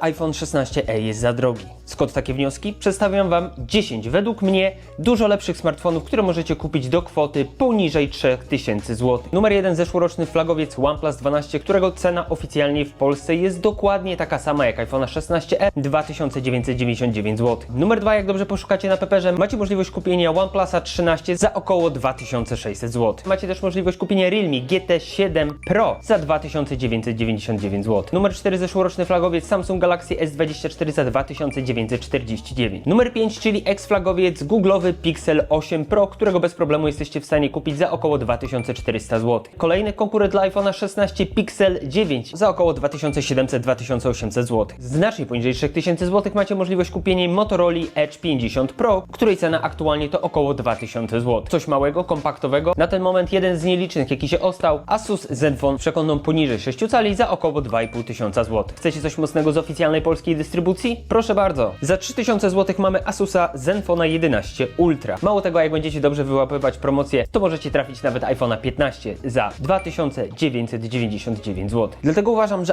iPhone 16e jest za drogi. Skąd takie wnioski? Przedstawiam Wam 10 według mnie dużo lepszych smartfonów, które możecie kupić do kwoty poniżej 3000 zł. Numer 1 zeszłoroczny flagowiec OnePlus 12, którego cena oficjalnie w Polsce jest dokładnie taka sama jak iPhone 16e 2999 zł. Numer 2 jak dobrze poszukacie na Peperze macie możliwość kupienia OnePlusa 13 za około 2600 zł. Macie też możliwość kupienia Realme GT7 Pro za 2999 zł. Numer 4 zeszłoroczny flagowiec Samsung Galaxy S24 za 2949. Numer 5 czyli ex-flagowiec Google'owy Pixel 8 Pro, którego bez problemu jesteście w stanie kupić za około 2400 zł. Kolejny konkurent dla iPhone'a 16 Pixel 9 za około 2700-2800 zł. Znacznie poniżej 3000 zł macie możliwość kupienia Motorola Edge 50 Pro, której cena aktualnie to około 2000 zł. Coś małego, kompaktowego. Na ten moment jeden z nielicznych, jaki się ostał, Asus Zenfone przekoną poniżej 6 cali za około 2500 zł. Chcecie coś mocnego z oficjalnej polskiej dystrybucji? Proszę bardzo. Za 3000 zł mamy Asusa Zenfona 11 Ultra. Mało tego, jak będziecie dobrze wyłapywać promocję, to możecie trafić nawet iPhone'a 15 za 2999 zł. Dlatego uważam, że